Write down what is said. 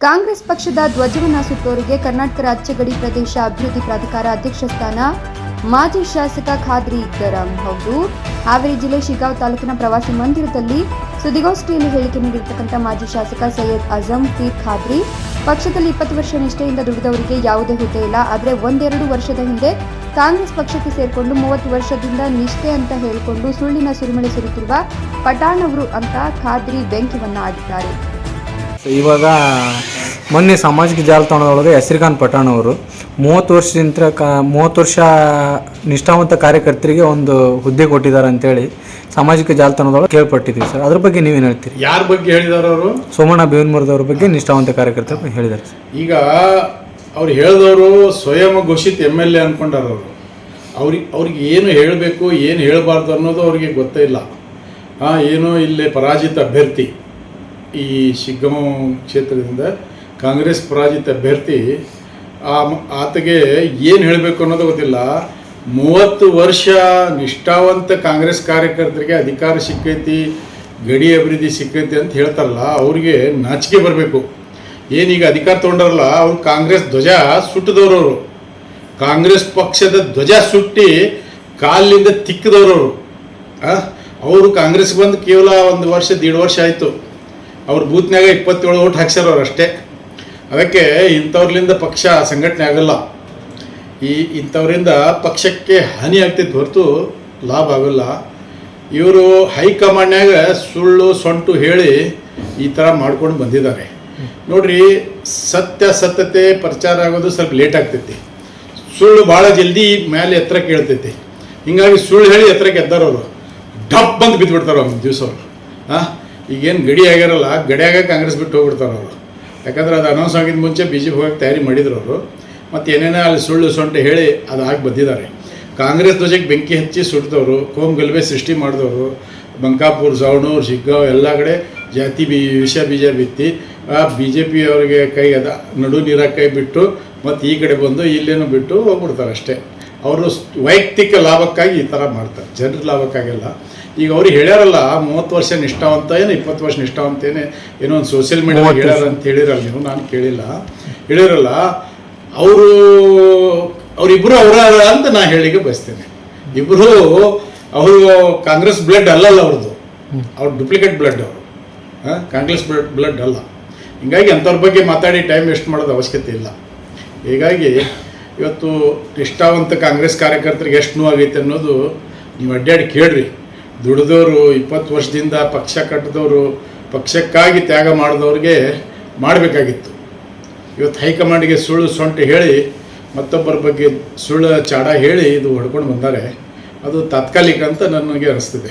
ಕಾಂಗ್ರೆಸ್ ಪಕ್ಷದ ಧ್ವಜವನ್ನ ಸುತ್ತೋರಿಗೆ ಕರ್ನಾಟಕ ರಾಜ್ಯ ಗಡಿ ಪ್ರದೇಶ ಅಭಿವೃದ್ಧಿ ಪ್ರಾಧಿಕಾರ ಅಧ್ಯಕ್ಷ ಸ್ಥಾನ ಮಾಜಿ ಶಾಸಕ ಖಾದ್ರಿ ಇದ್ದರಾಮ್ ಹೌದು, ಹಾವೇರಿ ಜಿಲ್ಲೆ ಶಿಗಾವ್ ತಾಲೂಕಿನ ಪ್ರವಾಸಿ ಮಂದಿರದಲ್ಲಿ ಸುದ್ದಿಗೋಷ್ಠಿಯಲ್ಲಿ ಹೇಳಿಕೆ ನೀಡಿರ್ತಕ್ಕಂಥ ಮಾಜಿ ಶಾಸಕ ಸೈಯದ್ ಅಜಮ್ ಪೀರ್ ಖಾದ್ರಿ. ಪಕ್ಷದಲ್ಲಿ ಇಪ್ಪತ್ತು ವರ್ಷ ನಿಷ್ಠೆಯಿಂದ ದುಡಿದವರಿಗೆ ಯಾವುದೇ ಹುದ್ದೆ ಇಲ್ಲ. ಆದರೆ ಒಂದೆರಡು ವರ್ಷದ ಹಿಂದೆ ಕಾಂಗ್ರೆಸ್ ಪಕ್ಷಕ್ಕೆ ಸೇರಿಕೊಂಡು ಮೂವತ್ತು ವರ್ಷದಿಂದ ನಿಷ್ಠೆ ಅಂತ ಹೇಳಿಕೊಂಡು ಸುಳ್ಳಿನ ಸುರಿಮಳೆ ಸುರಿತಿರುವ ಪಠಾಣ್ ಅವರು ಅಂತ ಖಾದ್ರಿ ಬೆಂಕಿವನ್ನ ಆಡಿದ್ದಾರೆ ಇವಾಗ ಮೊನ್ನೆ ಸಾಮಾಜಿಕ ಜಾಲತಾಣದೊಳಗೆ ಯಸ್ರಿಖಾನ್ ಪಠಾಣ್ ಅವರು ಮೂವತ್ತು ವರ್ಷದಿಂದ ಕ ಮೂವತ್ತು ವರ್ಷ ನಿಷ್ಠಾವಂತ ಕಾರ್ಯಕರ್ತರಿಗೆ ಒಂದು ಹುದ್ದೆ ಕೊಟ್ಟಿದ್ದಾರೆ ಅಂತೇಳಿ ಸಾಮಾಜಿಕ ಜಾಲತಾಣದೊಳಗೆ ಕೇಳ್ಪಟ್ಟಿದ್ದೀವಿ ಸರ್. ಅದ್ರ ಬಗ್ಗೆ ನೀವೇನು ಹೇಳ್ತೀರಿ? ಯಾರ ಬಗ್ಗೆ ಹೇಳಿದಾರೆ ಅವರು? ಸೋಮಣ್ಣ ಬೇವನ್ಮರದವ್ರ ಬಗ್ಗೆ ನಿಷ್ಠಾವಂತ ಕಾರ್ಯಕರ್ತರ ಬಗ್ಗೆ ಹೇಳಿದ್ದಾರೆ ಸರ್. ಈಗ ಅವ್ರು ಹೇಳಿದವರು ಸ್ವಯಂ ಘೋಷಿತ ಎಂ ಎಲ್ ಎ ಅನ್ಕೊಂಡಾರ ಅವರು. ಅವ್ರಿಗೆ ಅವ್ರಿಗೆ ಏನು ಹೇಳಬೇಕು ಏನು ಹೇಳಬಾರ್ದು ಅನ್ನೋದು ಅವ್ರಿಗೆ ಗೊತ್ತೇ ಇಲ್ಲ. ಹಾಂ ಏನೋ ಇಲ್ಲಿ ಪರಾಜಿತ ಅಭ್ಯರ್ಥಿ. ಈ ಶಿಗ್ಗಮ ಕ್ಷೇತ್ರದಿಂದ ಕಾಂಗ್ರೆಸ್ ಪರಾಜಿತ ಅಭ್ಯರ್ಥಿ, ಆ ಆತಗೆ ಏನು ಹೇಳಬೇಕು ಅನ್ನೋದು ಗೊತ್ತಿಲ್ಲ. ಮೂವತ್ತು ವರ್ಷ ನಿಷ್ಠಾವಂತ ಕಾಂಗ್ರೆಸ್ ಕಾರ್ಯಕರ್ತರಿಗೆ ಅಧಿಕಾರ ಸಿಕ್ಕೈತಿ, ಗಡಿ ಅಭಿವೃದ್ಧಿ ಸಿಕ್ಕೈತಿ ಅಂತ ಹೇಳ್ತಾರಲ್ಲ, ಅವ್ರಿಗೆ ನಾಚಿಕೆ ಬರಬೇಕು. ಏನೀಗ ಅಧಿಕಾರ ತೊಗೊಂಡಾರಲ್ಲ, ಅವ್ರು ಕಾಂಗ್ರೆಸ್ ಧ್ವಜ ಸುಟ್ಟಿದವರು ಅವರು ಕಾಂಗ್ರೆಸ್ ಪಕ್ಷದ ಧ್ವಜ ಸುಟ್ಟಿ ಕಾಲಿಂದ ತಿಕ್ಕಿದವರು ಅವರು ಅವರು ಕಾಂಗ್ರೆಸ್ ಬಂದು ಕೇವಲ ಒಂದು ವರ್ಷ, ದೀಡ್ ವರ್ಷ ಆಯಿತು. ಅವ್ರ ಬೂತ್ನ್ಯಾಗ ಇಪ್ಪತ್ತೇಳು ಓಟ್ ಹಾಕ್ಸ್ಯಾರ ಅಷ್ಟೇ. ಅದಕ್ಕೆ ಇಂಥವ್ರಲಿಂದ ಪಕ್ಷ ಸಂಘಟನೆ ಆಗಲ್ಲ. ಈ ಇಂಥವರಿಂದ ಪಕ್ಷಕ್ಕೆ ಹಾನಿ ಆಗ್ತೈತೆ ಹೊರತು ಲಾಭ ಆಗೋಲ್ಲ. ಇವರು ಹೈಕಮಾಂಡ್ನಾಗ ಸುಳ್ಳು ಸೊಂಟು ಹೇಳಿ ಈ ಥರ ಮಾಡ್ಕೊಂಡು ಬಂದಿದ್ದಾರೆ. ನೋಡ್ರಿ ಸತ್ಯಾಸತ್ಯತೆ ಪ್ರಚಾರ ಆಗೋದು ಸ್ವಲ್ಪ ಲೇಟ್ ಆಗ್ತೈತಿ. ಸುಳ್ಳು ಭಾಳ ಜಲ್ದಿ ಮೇಲೆ ಎತ್ತರ ಕೇಳ್ತೈತಿ. ಹಿಂಗಾಗಿ ಸುಳ್ಳು ಹೇಳಿ ಎತ್ತರಕ್ಕೆ ಎದ್ದಾರವರು ಡಪ್ ಬಂದು ಬಿದ್ದುಬಿಡ್ತಾರೆ ಒಂದು ದಿವಸ ಅವರು. ಹಾಂ ಈಗೇನು ಗಡಿ ಆಗಿರಲ್ಲ ಗಡಿಯಾಗ ಕಾಂಗ್ರೆಸ್ ಬಿಟ್ಟು ಹೋಗ್ಬಿಡ್ತಾರೆ ಅವರು. ಯಾಕಂದ್ರೆ ಅದು ಅನೌನ್ಸ್ ಆಗಿದ ಮುಂಚೆ ಬಿ ಜೆ ಪಿ ಹೋಗಕ್ಕೆ ತಯಾರಿ ಮಾಡಿದ್ರು ಅವರು. ಮತ್ತು ಏನೇನೋ ಅಲ್ಲಿ ಸುಳ್ಳು ಸೊಂಟು ಹೇಳಿ ಅದು ಆಗಿ ಬಂದಿದ್ದಾರೆ. ಕಾಂಗ್ರೆಸ್ ಧ್ವಜಕ್ಕೆ ಬೆಂಕಿ ಹಚ್ಚಿ ಸುಟ್ಟಿದವರು ಕೋಮ್ ಗಲಭೆ ಸೃಷ್ಟಿ ಮಾಡಿದವರು, ಬಂಕಾಪುರ್ ಸವಣೂರು ಶಿಗ್ಗಾವ್, ಎಲ್ಲ ಕಡೆ ಜಾತಿ ಬಿ, ವಿಷ ಬೀಜ ಬಿತ್ತಿ ಬಿ ಜೆ ಪಿ ಅವರಿಗೆ ಕೈ ಅದ, ನಡು ನೀರಾಗ ಕೈ ಬಿಟ್ಟು, ಮತ್ತು ಈ ಕಡೆ ಬಂದು ಇಲ್ಲೇನೂ ಬಿಟ್ಟು ಹೋಗ್ಬಿಡ್ತಾರೆ ಅಷ್ಟೇ ಅವರು ವೈಯಕ್ತಿಕ ಲಾಭಕ್ಕಾಗಿ ಈ ಥರ ಮಾಡ್ತಾರೆ. ಜನರ ಲಾಭಕ್ಕಾಗೆಲ್ಲ. ಈಗ ಅವ್ರಿಗೆ ಹೇಳ್ಯಾರಲ್ಲ ಮೂವತ್ತು ವರ್ಷ ನಿಷ್ಠಾವಂತ ಏನು ಇಪ್ಪತ್ತು ವರ್ಷ ನಿಷ್ಠಾವಂತ ಏನೇ ಏನೋ ಒಂದು ಸೋಷಿಯಲ್ ಮೀಡಿಯಾ ಹೇಳ್ಯಾರ ಅಂತ ಹೇಳಿರಲ್ಲ ನೀವು ನಾನು ಕೇಳಿಲ್ಲ. ಹೇಳಿರಲ್ಲ ಅವರು ಅವರಿಬ್ಬರು ಅವರ ಅಂತ ನಾ ಹೇಳಿಗೆ ಬಯಸ್ತೇನೆ. ಇಬ್ಬರು ಅವರು ಕಾಂಗ್ರೆಸ್ ಬ್ಲಡ್ ಅಲ್ಲಲ್ಲ ಅವ್ರದ್ದು ಅವ್ರು ಡುಪ್ಲಿಕೇಟ್ ಬ್ಲಡ್ ಅವರು. ಹಾಂ? ಕಾಂಗ್ರೆಸ್ ಬ್ಲಡ್ ಬ್ಲಡ್ ಅಲ್ಲ. ಹಿಂಗಾಗಿ ಅಂಥವ್ರ ಬಗ್ಗೆ ಮಾತಾಡಿ ಟೈಮ್ ವೇಸ್ಟ್ ಮಾಡೋದು ಅವಶ್ಯಕತೆ ಇಲ್ಲ. ಹೀಗಾಗಿ ಇವತ್ತು ನಿಷ್ಠಾವಂತ ಕಾಂಗ್ರೆಸ್ ಕಾರ್ಯಕರ್ತರಿಗೆ ಎಷ್ಟು ನೋವಾಗೈತೆ ಅನ್ನೋದು ನೀವು ಅಡ್ಡಾಡಿ ಕೇಳ್ರಿ. ದುಡಿದವರು ಇಪ್ಪತ್ತು ವರ್ಷದಿಂದ ಪಕ್ಷ ಕಟ್ಟಿದವರು, ಪಕ್ಷಕ್ಕಾಗಿ ತ್ಯಾಗ ಮಾಡಿದವ್ರಿಗೆ ಮಾಡಬೇಕಾಗಿತ್ತು. ಇವತ್ತು ಹೈಕಮಾಂಡ್ಗೆ ಸುಳ್ಳು ಸೊಂಟು ಹೇಳಿ, ಮತ್ತೊಬ್ಬರ ಬಗ್ಗೆ ಸುಳ್ಳು ಚಾಡ ಹೇಳಿ ಇದು ಹೊಡ್ಕೊಂಡು ಬಂದರೆ. ಅದು ತಾತ್ಕಾಲಿಕ ಅಂತ ನನಗೆ ಅನಿಸ್ತಿದೆ.